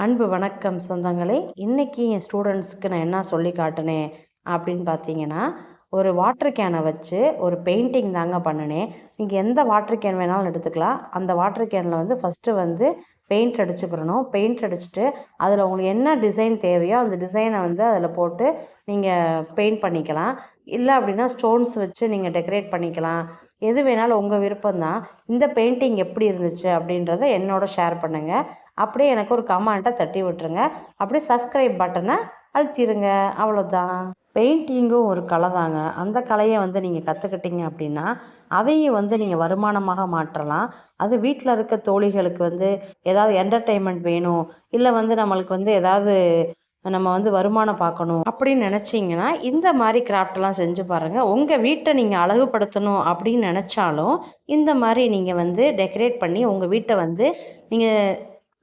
அன்பு வணக்கம் சொந்தங்களே. இன்றைக்கி என் ஸ்டூடெண்ட்ஸுக்கு நான் என்ன சொல்லி காட்டினேன் அப்படின்னு பார்த்தீங்கன்னா ஒரு வாட்டர் கேனை வச்சு ஒரு பெயிண்டிங் தாங்க பண்ணினேன் நீங்கள் எந்த வாட்டர் கேன் வேணாலும் எடுத்துக்கலாம். அந்த வாட்டர் கேனில் வந்து ஃபஸ்ட்டு வந்து பெயிண்ட் அடிச்சுக்கிறணும் பெயிண்ட் அடிச்சுட்டு அதில் உங்களுக்கு என்ன டிசைன் தேவையோ அந்த டிசைனை வந்து அதில் போட்டு நீங்கள் பெயிண்ட் பண்ணிக்கலாம். இல்லை அப்படின்னா ஸ்டோன்ஸ் வச்சு நீங்கள் டெக்கரேட் பண்ணிக்கலாம். எது வேணாலும் உங்கள் விருப்பம்தான். இந்த பெயிண்டிங் எப்படி இருந்துச்சு அப்படின்றத என்னோட ஷேர் பண்ணுங்கள் அப்படியே எனக்கு ஒரு கமெண்ட்டை தட்டி விட்டுருங்க. அப்படியே சப்ஸ்கிரைப் பட்டனை அழுத்திடுங்க அவ்வளோதான் பெயிண்டிங்கும் ஒரு கலை தாங்க. அந்த கலையை வந்து நீங்கள் கற்றுக்கிட்டீங்க அப்படின்னா அதையும் வந்து நீங்கள் வருமானமாக மாற்றலாம். அது வீட்டில் இருக்க தோழிகளுக்கு வந்து ஏதாவது என்டர்டெயின்மெண்ட் வேணும் இல்லை வந்து நம்மளுக்கு வந்து ஏதாவது நம்ம வந்து வருமானம் பார்க்கணும் அப்படின்னு நினச்சிங்கன்னா இந்த மாதிரி கிராஃப்ட்லாம் செஞ்சு பாருங்கள் உங்கள் வீட்டை நீங்கள் அழகுபடுத்தணும் அப்படின்னு நினச்சாலும் இந்த மாதிரி நீங்கள் வந்து டெக்கரேட் பண்ணி உங்கள் வீட்டை வந்து நீங்கள்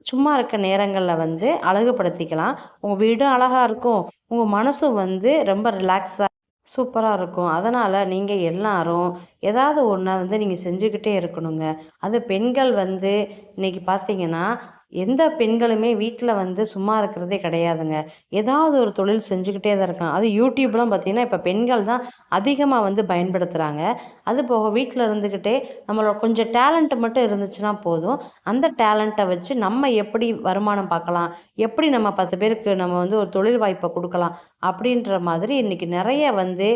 சும்மா இருக்க நேரங்களில் வந்து அழகுபடுத்திக்கலாம். உங்கள் வீடும் அழகாக இருக்கும். உங்கள் மனசும் வந்து ரொம்ப ரிலாக்ஸாக சூப்பராக இருக்கும். அதனால் நீங்கள் எல்லாரும் ஏதாவது ஒன்றை வந்து நீங்கள் செஞ்சுக்கிட்டே இருக்கணுங்க. அது பெண்கள் வந்து இன்றைக்கி பார்த்தீங்கன்னா எந்த பெண்களுமே வீட்டில் வந்து சும்மா இருக்கிறதே கிடையாதுங்க. ஏதாவது ஒரு தொழில் செஞ்சுக்கிட்டே தான் இருக்காங்க. அது யூடியூப்லாம் பார்த்திங்கன்னா இப்போ பெண்கள் தான் அதிகமாக வந்து பயன்படுத்துகிறாங்க அது போக வீட்டில் இருந்துக்கிட்டே நம்மளோட கொஞ்சம் டேலண்ட்டு மட்டும் இருந்துச்சுன்னா போதும். அந்த டேலண்ட்டை வச்சு நம்ம எப்படி வருமானம் பார்க்கலாம்? எப்படி நம்ம பத்து பேருக்கு நம்ம வந்து ஒரு தொழில் வாய்ப்பை கொடுக்கலாம்? அப்படின்ற மாதிரி இன்றைக்கி நிறைய வந்து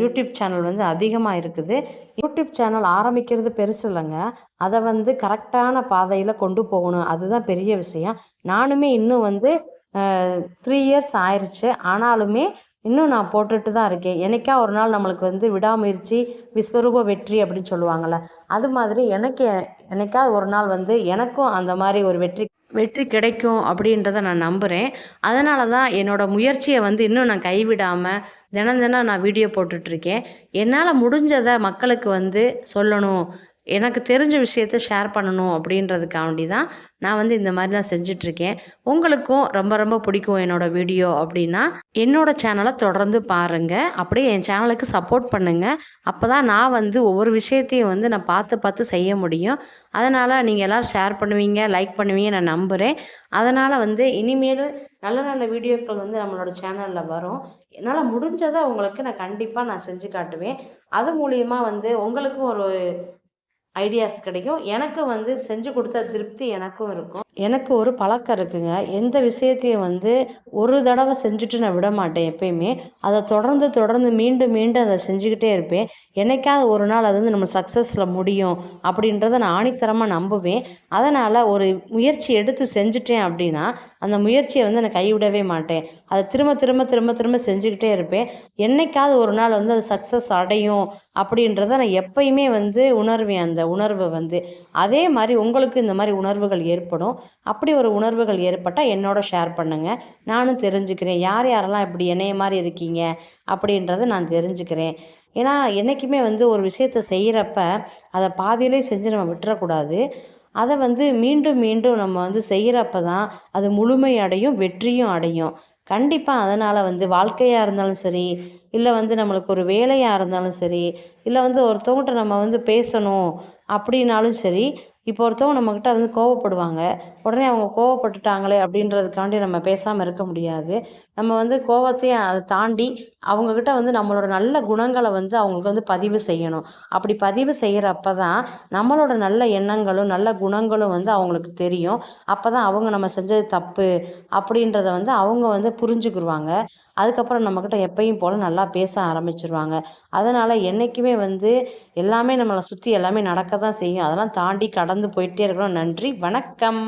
யூடியூப் சேனல் வந்து அதிகமாக இருக்குது. யூடியூப் சேனல் ஆரம்பிக்கிறது பெருசு இல்லைங்க. அதை வந்து கரெக்டான பாதையில் கொண்டு போகணும். அதுதான் பெரிய விஷயம். நானுமே இன்னும் வந்து த்ரீ இயர்ஸ் ஆயிடுச்சு ஆனாலுமே இன்னும் நான் போட்டுட்டு தான் இருக்கேன். எனக்கா ஒரு நாள் நம்மளுக்கு வந்து விடாமுயற்சி விஸ்வரூப வெற்றி அப்படின்னு சொல்லுவாங்கள்ல அது மாதிரி எனக்கு என்னைக்காவது ஒரு நாள் வந்து எனக்கும் அந்த மாதிரி ஒரு வெற்றி வெற்றி கிடைக்கும் அப்படின்றத நான் நம்புகிறேன் அதனால தான் என்னோடய முயற்சியை வந்து இன்னும் நான் கைவிடாமல் தினம் தினம் நான் வீடியோ போட்டுட்ருக்கேன் என்னால் முடிஞ்சதை மக்களுக்கு வந்து சொல்லணும். எனக்கு தெரிஞ்ச விஷயத்த ஷேர் பண்ணணும் அப்படின்றதுக்காண்டி தான் நான் வந்து இந்த மாதிரிலாம் செஞ்சிட்ருக்கேன். உங்களுக்கும் ரொம்ப ரொம்ப பிடிக்கும் என்னோடய வீடியோ அப்படின்னா என்னோடய சேனலை தொடர்ந்து பாருங்கள் அப்படியே என் சேனலுக்கு சப்போர்ட் பண்ணுங்கள் அப்போ தான் நான் வந்து ஒவ்வொரு விஷயத்தையும் வந்து நான் பார்த்து பார்த்து செய்ய முடியும். அதனால் நீங்கள் எல்லோரும் ஷேர் பண்ணுவீங்க லைக் பண்ணுவீங்க நான் நம்புகிறேன் அதனால் வந்து இனிமேல் நல்ல நல்ல வீடியோக்கள் வந்து நம்மளோட சேனலில் வரும். என்னால் முடிஞ்சதை உங்களுக்கு நான் கண்டிப்பாக நான் செஞ்சு காட்டுவேன். அது மூலியமாக வந்து உங்களுக்கும் ஒரு ஐடியாஸ் கிடைக்கும். எனக்கு வந்து செஞ்சு கொடுத்த திருப்தி எனக்கும் இருக்கும். எனக்கு ஒரு பழக்கம் இருக்குங்க. எந்த விஷயத்தையும் வந்து ஒரு தடவை செஞ்சுட்டு நான் விட மாட்டேன் எப்பயுமே. அதை தொடர்ந்து தொடர்ந்து மீண்டும் மீண்டும் அதை செஞ்சுக்கிட்டே இருப்பேன். என்னைக்காவது ஒரு நாள் அது வந்து நம்ம சக்ஸஸில் முடியும் அப்படின்றத நான் ஆணித்தரமாக நம்புவேன். அதனால் ஒரு முயற்சி எடுத்து செஞ்சுட்டேன் அப்படின்னா அந்த முயற்சியை வந்து நான் கைவிடவே மாட்டேன். அதை திரும்ப திரும்ப திரும்ப திரும்ப செஞ்சுக்கிட்டே இருப்பேன். என்னைக்காவது ஒரு நாள் வந்து அது சக்ஸஸ் அடையும் அப்படின்றத நான் எப்பயுமே வந்து உணர்வேன். அந்த உணர்வை வந்து. அதே மாதிரி உங்களுக்கு இந்த மாதிரி உணர்வுகள் ஏற்படும். அப்படி ஒரு உணர்வுகள் ஏற்பட்டால் என்னோட ஷேர் பண்ணுங்கள் நானும் தெரிஞ்சுக்கிறேன். யார் யாரெல்லாம் இப்படி என்னைய மாதிரி இருக்கீங்க அப்படின்றத நான் தெரிஞ்சுக்கிறேன். ஏன்னா என்றைக்குமே வந்து ஒரு விஷயத்த செய்கிறப்ப அதை பாதியிலே செஞ்சு நம்ம விட்டுறக்கூடாது. அதை வந்து மீண்டும் மீண்டும் நம்ம வந்து செய்கிறப்ப தான் அது முழுமை அடையும் வெற்றியும் அடையும். கண்டிப்பாக அதனால் வந்து வாழ்க்கையாக இருந்தாலும் சரி இல்லை வந்து நம்மளுக்கு ஒரு வேலையாக இருந்தாலும் சரி இல்லை வந்து ஒருத்தவங்கள்ட்ட நம்ம வந்து பேசணும் அப்படின்னாலும் சரி இப்போ ஒருத்தவங்க நம்மக்கிட்ட வந்து கோவப்படுவாங்க. உடனே அவங்க கோவப்பட்டுட்டாங்களே அப்படின்றதுக்காண்டி நம்ம பேசாமல் இருக்க முடியாது. நம்ம வந்து கோவத்தையும் அதை தாண்டி அவங்கக்கிட்ட வந்து நம்மளோட நல்ல குணங்களை வந்து அவங்களுக்கு வந்து பதிவு செய்யணும். அப்படி பதிவு செய்கிறப்ப தான் நம்மளோட நல்ல எண்ணங்களும் நல்ல குணங்களும் வந்து அவங்களுக்கு தெரியும். அப்போ தான் அவங்க நம்ம செஞ்சது தப்பு அப்படின்றத வந்து அவங்க வந்து புரிஞ்சுக்கிடுவாங்க அதுக்கப்புறம் நம்மக்கிட்ட எப்பயும் போல் நல்லா பேச ஆரம்பிச்சிருவாங்க. அதனால் என்றைக்குமே வந்து எல்லாமே நம்மளை சுற்றி எல்லாமே நடக்க தான் செய்யும். அதெல்லாம் தாண்டி கடந்து போயிட்டே இருக்கணும். நன்றி வணக்கம்.